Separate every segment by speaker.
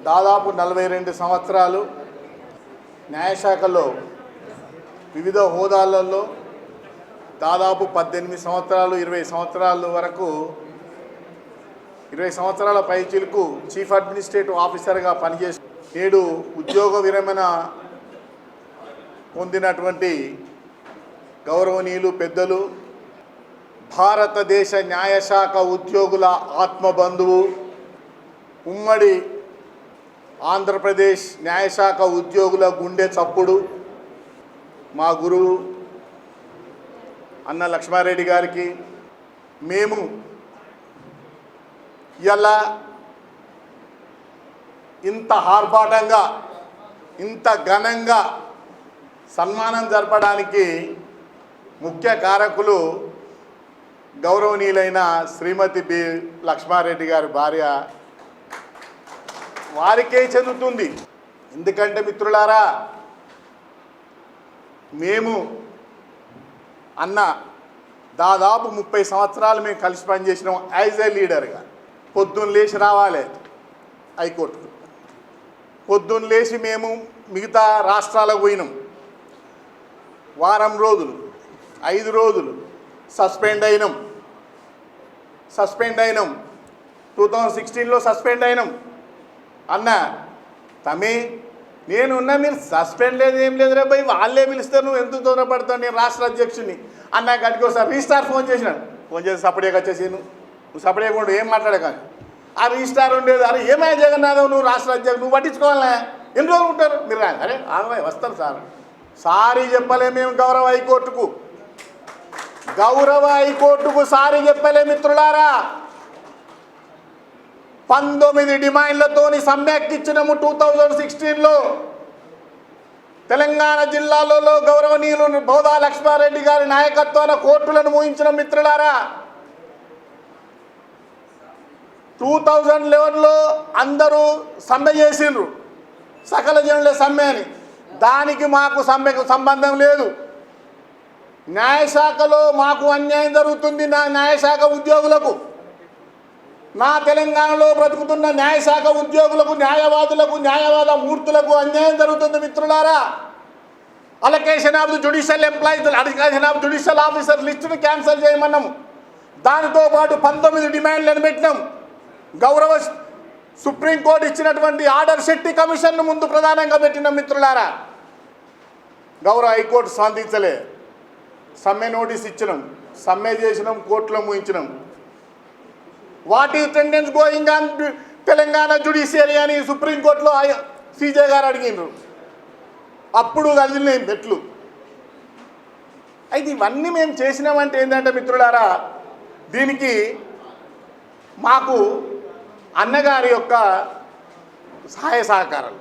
Speaker 1: దాదాపు నలభై రెండు సంవత్సరాలు న్యాయశాఖలో వివిధ హోదాలలో దాదాపు పద్దెనిమిది సంవత్సరాలు ఇరవై సంవత్సరాల వరకు ఇరవై సంవత్సరాల పైచిలకు చీఫ్ అడ్మినిస్ట్రేటివ్ ఆఫీసర్గా పనిచేసి నేడు ఉద్యోగ విరమణ పొందినటువంటి గౌరవనీయులు పెద్దలు భారతదేశ న్యాయశాఖ ఉద్యోగుల ఆత్మబంధువు ఉమ్మడి ఆంధ్రప్రదేశ్ న్యాయశాఖ ఉద్యోగుల గుండె చప్పుడు. మా గురువు అన్న లక్ష్మారెడ్డి గారికి మేము ఇలా ఇంత ఆర్భాటంగా ఇంత ఘనంగా సన్మానం జరపడానికి ముఖ్య కారకులు గౌరవనీయులైన శ్రీమతి బి లక్ష్మారెడ్డి గారి భార్య వారికే చెందుతుంది. ఎందుకంటే మిత్రులారా మేము అన్న దాదాపు ముప్పై సంవత్సరాలు మేము కలిసి పనిచేసినాం యాజ్ ఏ లీడర్గా. పొద్దున్న లేచి రావాలి హైకోర్టుకు. పొద్దున్న లేచి మేము మిగతా రాష్ట్రాలకు పోయినాం. వారం రోజులు ఐదు రోజులు సస్పెండ్ అయినాం. సస్పెండ్ అయినాం. టూ థౌజండ్ సిక్స్టీన్లో సస్పెండ్ అయినాం. అన్న తమ్మి నేను ఉన్నా మీరు సస్పెండ్ లేదు ఏం లేదు రే భయ్ వాళ్ళే పిలుస్తారు నువ్వు ఎంత తొందరపడతావు? నేను రాష్ట్ర అధ్యక్షుడిని. అన్న గడికి ఒకసారి రీస్టార్ ఫోన్ చేసినాడు. ఫోన్ చేసి సపరేగా వచ్చేసి నువ్వు నువ్వు ఉండు ఏం మాట్లాడక? ఆ రీస్టార్ ఉండేది అరే ఏమైనా జగన్నాథం నువ్వు రాష్ట్ర అధ్యక్షుడు నువ్వు పట్టించుకోవాలనే? ఎన్ని రోజులు ఉంటారు? మీరు రా అరే ఆగమై వస్తాం సార్. సారీ చెప్పలే మేము గౌరవ హైకోర్టుకు. గౌరవ హైకోర్టుకు సారీ చెప్పలే మిత్రులారా. పంతొమ్మిది డిమాండ్లతోని సమ్మెక్ ఇచ్చినాము టూ థౌజండ్ సిక్స్టీన్లో. తెలంగాణ జిల్లాలలో గౌరవనీయులు బోధా లక్ష్మారెడ్డి గారి నాయకత్వాన కోర్టులను ఊహించిన మిత్రులారా టూ థౌజండ్ లెవెన్లో అందరూ సమ్మె చేసిండ్రు. సకల జనుల సమ్మె అని. దానికి మాకు సమ్మెకు సంబంధం లేదు. న్యాయశాఖలో మాకు అన్యాయం జరుగుతుంది నా న్యాయశాఖ ఉద్యోగులకు. నా తెలంగాణలో బ్రతుకుతున్న న్యాయశాఖ ఉద్యోగులకు న్యాయవాదులకు న్యాయవాద మూర్తులకు అన్యాయం జరుగుతుంది మిత్రులారా. Allocation of the judicial employees allocation of judicial officer లిస్టును cancel చేయమన్నాము దానితో పాటు పంతొమ్మిది డిమాండ్లను పెట్టినాం. గౌరవ సుప్రీంకోర్టు ఇచ్చినటువంటి ఆర్డర్ శెట్టి కమిషన్ను ముందు ప్రధానంగా పెట్టిన మిత్రులారా. గౌరవ హైకోర్టు సాధించలే సమ్మె నోటీస్ ఇచ్చినాం. సమ్మె చేసినాం కోర్టులో ముయించినాం what is tendency going on Telangana judiciary అని సుప్రీంకోర్టులో సీజే గారు అడిగినారు అప్పుడు కదిలినాయి మెట్లు. అయితే ఇవన్నీ మేము చేసినామంటే ఏంటంటే మిత్రులారా దీనికి మాకు అన్నగారి యొక్క సహాయ సహకారాలు.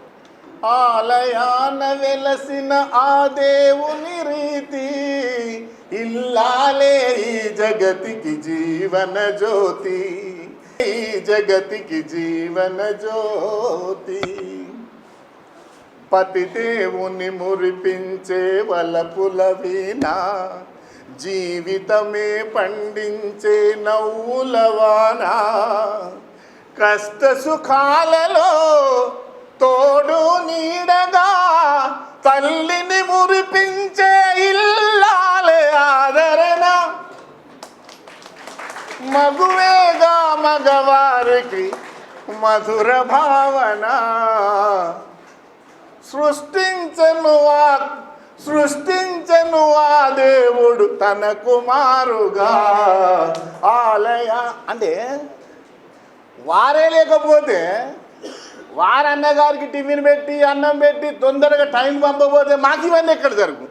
Speaker 1: ఆలయాన వెలసిన ఆ దేవుని రీతి ఇల్లాలే ఈ జగతికి జీవన జ్యోతి. జగతికి జీవన జ్యోతి. పతి దేవుని మురిపించే వలపుల జీవితమే పండించే నవ్వులవానా కష్ట సుఖాలలో తోడు నీడగా తల్లిని మురిపించే మగువేగా మగవారికి మధుర భావన. సృష్టించను వా సృష్టించను ఆ దేవుడు తన కుమారుగా. ఆలయ అంటే వారే లేకపోతే వారన్న గారికి టిఫిన్ పెట్టి అన్నం పెట్టి తొందరగా టైం పంపబోతే మాకు ఇవన్నీ ఎక్కడ జరుగు?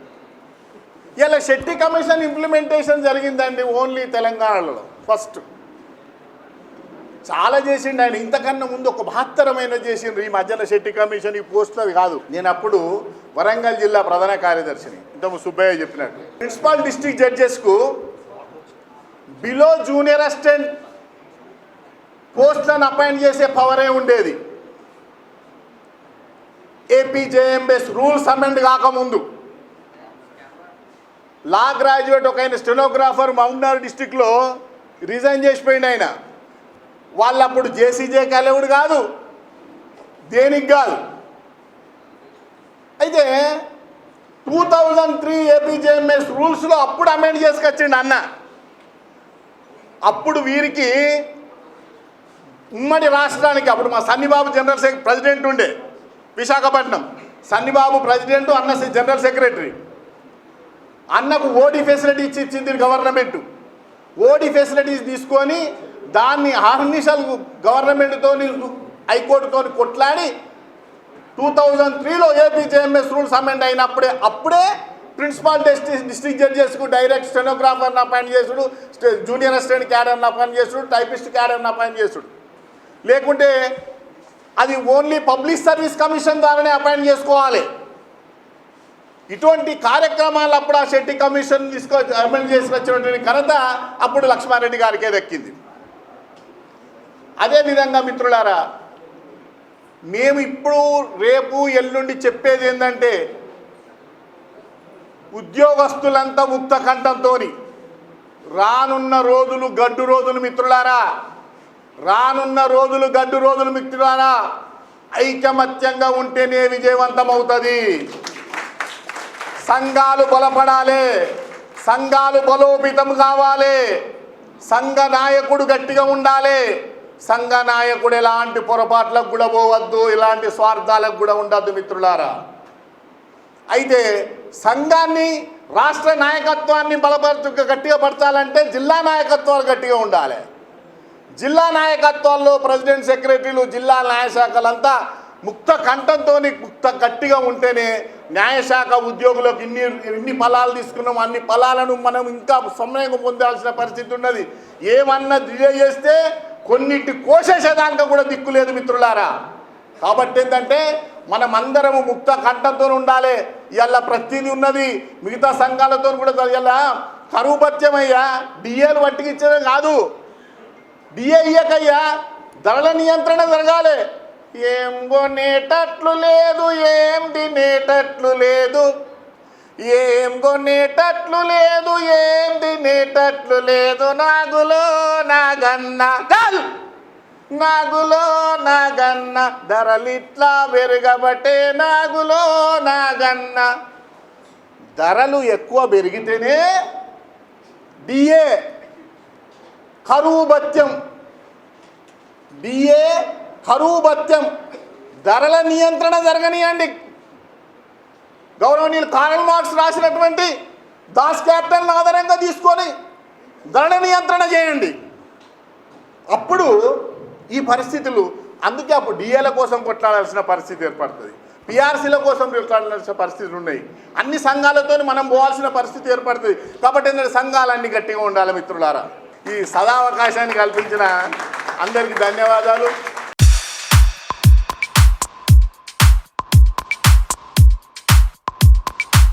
Speaker 1: ఇలా శెట్టి కమిషన్ ఇంప్లిమెంటేషన్ జరిగిందండి ఓన్లీ తెలంగాణలో. ఫస్ట్. చాలా చేసిండు ఆయన. ఇంతకన్నా ముందు ఒక మహత్తరమైన చేసిండ్రు ఈ మధ్యన శెట్టి కమిషన్ ఈ పోస్టులు అది కాదు. నేను అప్పుడు వరంగల్ జిల్లా ప్రధాన కార్యదర్శిని. ఇంతకు సుబ్బయ్య చెప్పినట్టు. ప్రిన్సిపాల్ డిస్టిక్ జడ్జెస్కు బిలో జూనియర్ అసిస్టెంట్ పోస్టులను అపాయింట్ చేసే పవరే ఉండేది. ఏపీజేఎంఎస్ రూల్స్ అమెండ్ కాకముందు. లా గ్రాడ్యుయేట్ ఒక ఆయన స్టెనోగ్రాఫర్ మహబూబ్నగర్ డిస్టిక్లో రిజైన్ చేసిపోయింది ఆయన. వాళ్ళు అప్పుడు జేసీజే కలవుడు కాదు దేనికి కాదు. అయితే టూ థౌజండ్ త్రీ ఏపీజేఎంఎస్ రూల్స్లో అప్పుడు అమెండ్ చేసుకొచ్చిండు అన్న. అప్పుడు వీరికి ఉమ్మడి రాష్ట్రానికి అప్పుడు మా సన్నిబాబు జనరల్ సెక్రటరీ ప్రెసిడెంట్ ఉండే విశాఖపట్నం. సన్నిబాబు ప్రెసిడెంట్ అన్న జనరల్ సెక్రటరీ. అన్నకు ఓడి ఫెసిలిటీ ఇచ్చి ఇచ్చింది గవర్నమెంట్. ఓడి ఫెసిలిటీస్ తీసుకొని దాన్ని ఆర్నిషల్ గవర్నమెంట్తో హైకోర్టుతో కొట్లాడి టూ థౌజండ్ త్రీలో ఏపీజేఎంఎస్ రూల్స్ అమెండ్ అయినప్పుడే అప్పుడే ప్రిన్సిపాల్ డిస్ట్రిక్ట్ డిస్ట్రిక్ట్ జడ్జెస్కు డైరెక్ట్ స్టెనోగ్రాఫర్ని అపాయింట్ చేసుడు జూనియర్ అసిస్టెంట్ క్యాడర్ని అపాయింట్ చేసుడు టైపిస్ట్ క్యాడర్ని అపాయింట్ చేసుడు. లేకుంటే అది ఓన్లీ పబ్లిక్ సర్వీస్ కమిషన్ ద్వారానే అపాయింట్ చేసుకోవాలి. ఇటువంటి కార్యక్రమాలు అప్పుడు ఆ శెట్టి కమిషన్ తీసుకో అమెండ్ చేసి వచ్చినటువంటి ఘనత అప్పుడు లక్ష్మారెడ్డి గారికే దక్కింది. అదేవిధంగా మిత్రులారా మేము ఇప్పుడు రేపు ఎల్లుండి చెప్పేది ఏంటంటే ఉద్యోగస్తులంతా ముక్త కంఠంతో రానున్న రోజులు గడ్డు రోజులు మిత్రులారా రానున్న రోజులు గడ్డు రోజులు మిత్రులారా ఐకమత్యంగా ఉంటేనే విజయవంతం అవుతుంది సంఘాలు బలపడాలి. సంఘాలు బలోపేతం కావాలి. సంఘ నాయకుడు గట్టిగా ఉండాలి. సంఘ నాయకుడు ఎలాంటి పొరపాట్లకు కూడా పోవద్దు ఇలాంటి స్వార్థాలకు కూడా ఉండద్దు మిత్రులారా. అయితే సంఘాన్ని రాష్ట్ర నాయకత్వాన్ని బలపరచు గట్టిగా పరచాలంటే జిల్లా నాయకత్వాలు గట్టిగా ఉండాలి. జిల్లా నాయకత్వాల్లో ప్రెసిడెంట్ సెక్రటరీలు జిల్లా న్యాయశాఖలంతా ముక్త కంఠంతో ముక్త గట్టిగా ఉంటేనే న్యాయశాఖ ఉద్యోగులకు ఇన్ని ఇన్ని ఫలాలు తీసుకున్నాం అన్ని ఫలాలను మనం ఇంకా సమయం పొందాల్సిన పరిస్థితి ఉన్నది. ఏమన్నా డిలే చేస్తే కొన్నిటి కోసేసేదానికి కూడా దిక్కు లేదు మిత్రులారా. కాబట్టి ఏంటంటే మనం అందరము ముక్త కంఠంతో ఉండాలి. ఇలా ప్రతిదీ ఉన్నది. మిగతా సంఘాలతో కూడా ఇలా కరువు పత్యమయ్యా డిఏలు పట్టుకిచ్చేదే కాదు. డిఏ ఇయ్యకయ్యా ధరల నియంత్రణ జరగాలి. ఏం కొనేటట్లు లేదు ఏం తినేటట్లు లేదు. ఏం కొనేటట్లు లేదు ఏం తినేటట్లు లేదు. నాగులో నాగన్న కాదు నాగులో నాగన్న ధరలిట్లా పెరగబట్టే నాగులో నాగన్న. ధరలు ఎక్కువ పెరిగితేనే డిఏ కరువు భత్యం డిఏ కరువు భత్యం ధరల నియంత్రణ జరగనియండి. గౌరవనీయులు కారల్ మార్క్స్ రాసినటువంటి దాస్ క్యాపిటల్ ఆధారంగా తీసుకొని ధరల నియంత్రణ చేయండి. అప్పుడు ఈ పరిస్థితులు అందుకే అప్పుడు డిఏల కోసం కొట్లాడాల్సిన పరిస్థితి ఏర్పడుతుంది. పిఆర్సీల కోసం కొట్లాడాల్సిన పరిస్థితులు ఉన్నాయి. అన్ని సంఘాలతో మనం పోవాల్సిన పరిస్థితి ఏర్పడుతుంది. కాబట్టి ఏంటంటే సంఘాలన్నీ గట్టిగా ఉండాలి మిత్రులారా. ఈ సదావకాశాన్ని కల్పించిన అందరికీ ధన్యవాదాలు.